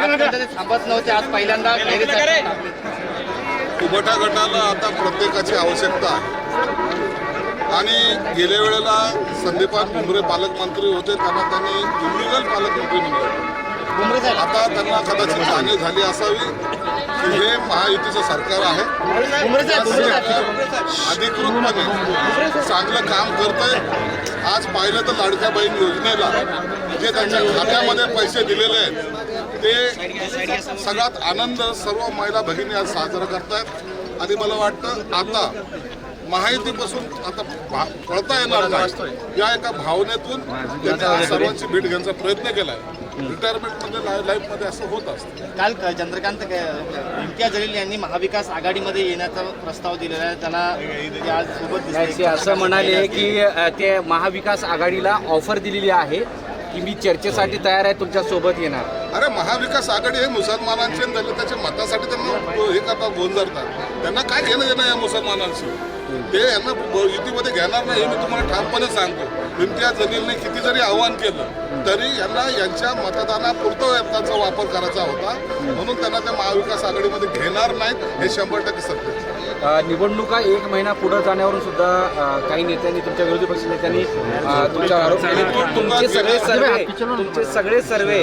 थांबत नव्हते आज पहिल्यांदा खैरेसाठी उभटा गटाला आता प्रत्येकाची आवश्यकता आहे. आणि गेल्या वेळेला संदीपान भुमरे पालकमंत्री होते त्यांना त्यांनी इलिगल पालकमंत्री म्हणले आता त्यांना कदाचित जाणीव झाली असावी. की हे महायुतीचं सरकार आहे. अधिकृतपणे चांगलं काम करतंय. आज पाहिलं तर लाडक्या बहीण योजनेला जे त्यांच्या खात्यामध्ये पैसे दिलेले आहेत ते सगळ्यात आनंद सर्व महिला भगिनी आज साजरा करतायत. आणि मला वाटतं आता महायुतीपासून आता भा- पळता येणार नाही या एका भावनेतून सर्वांची भेट घ्यायचा प्रयत्न केलाय. रिटायरमेंटमध्ये लाईफमध्ये असं होत असतं. काल क- चंद्रकांत क- इम्तियाज जलील यांनी महाविकास आघाडीमध्ये येण्याचा प्रस्ताव दिलेला आहे. त्याला आज सोबत असं म्हणाले की ते महाविकास आघाडीला ऑफर दिलेली आहे. की मी चर्चेसाठी तयार आहे तुमच्यासोबत येणार. अरे महाविकास आघाडी हे मुसलमानांचे आणि दलिताच्या मतासाठी त्यांना हे करतात गोंधळतात त्यांना काय घेणं देणं या मुसलमानांशी? ते यांना ब- युतीमध्ये घेणार नाही हे मी तुम्हाला ठामपणे सांगतो. इम्तियाज जलीलने किती जरी आव्हान केलं तरी यांना यांच्या मतदानापुरतं त्यांचा वापर करायचा होता. म्हणून त्यांना त्या महाविकास आघाडीमध्ये घेणार नाहीत हे शंभर टक्के सत्य आहे. निवडणुका एक महिना पुढे जाण्यावरून सुद्धा काही नेत्यांनी तुमच्या विरोधी पक्ष नेत्यांनी अ, तुमच्यावर आरोप केले की तुमचे सगळे सर्वे तुमचे सगळे सर्वे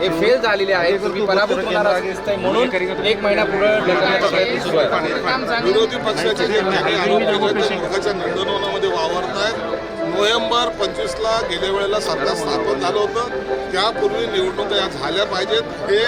हे फेल झालेले आहेत. तुम्ही पराभूत होणार दिसतंय म्हणून एक महिना पुढे ढकलण्याचा प्रयत्न सुरू आहे. विरोधी पक्षाचे जे काही आरोप केले ते मुखाच्या नंदनवनामध्ये वावरत आहेत नोव्हेंबर पंचवीसला गेल्या वेळेला सरकार स्थापन झालं होतं. त्यापूर्वी निवडणुका या झाल्या पाहिजेत. हे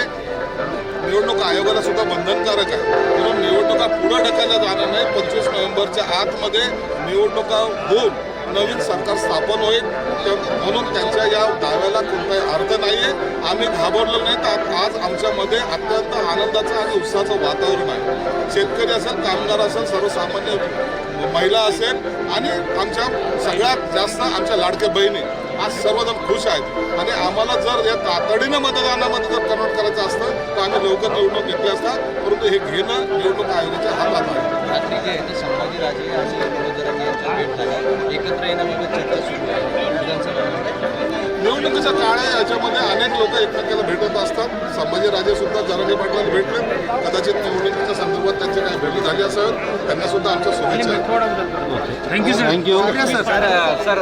निवडणूक आयोगाला सुद्धा बंधनकारक आहे. म्हणून निवडणुका पुढे ढकलल्या जाणार नाही पंचवीस नोव्हेंबरच्या आतमध्ये निवडणुका होऊन नवीन सरकार स्थापन होईल. म्हणून त्यांच्या या दाव्याला कोणताही अर्थ नाही आहे आम्ही घाबरलो नाही. तर आज आमच्यामध्ये अत्यंत आनंदाचं आणि उत्साहाचं वातावरण आहे. शेतकरी असेल कामगार असेल सर्वसामान्य महिला असेल आणि आमच्या सगळ्यात जास्त आमच्या लाडक्या बहिणी. आज सर्वजण खुश आहेत. आणि आम्हाला जर या तातडीनं मतदानामध्ये जर कन्वर्ट करायचं लवकर निवडणूक घेतली असता परंतु हे घेणं निवडणूक आयोगाच्या हातात आहे. रात्री जे आहे ते संभाजीराजे आणि वडोदरांनी भेट झाली एकत्र येण्याबाबत चर्चा सुरू आहे. निवडणुकीच्या काळा याच्यामध्ये अनेक लोक एकमेकाला भेटत असतात. संभाजीराजे सुद्धा जरांगे पाटलांना भेटले. कदाचित निवडणुकीच्या संदर्भात त्यांची काही भेटी झाली असेल. त्यांना सुद्धा आमच्या शुभेच्छा आहेत. Sir sir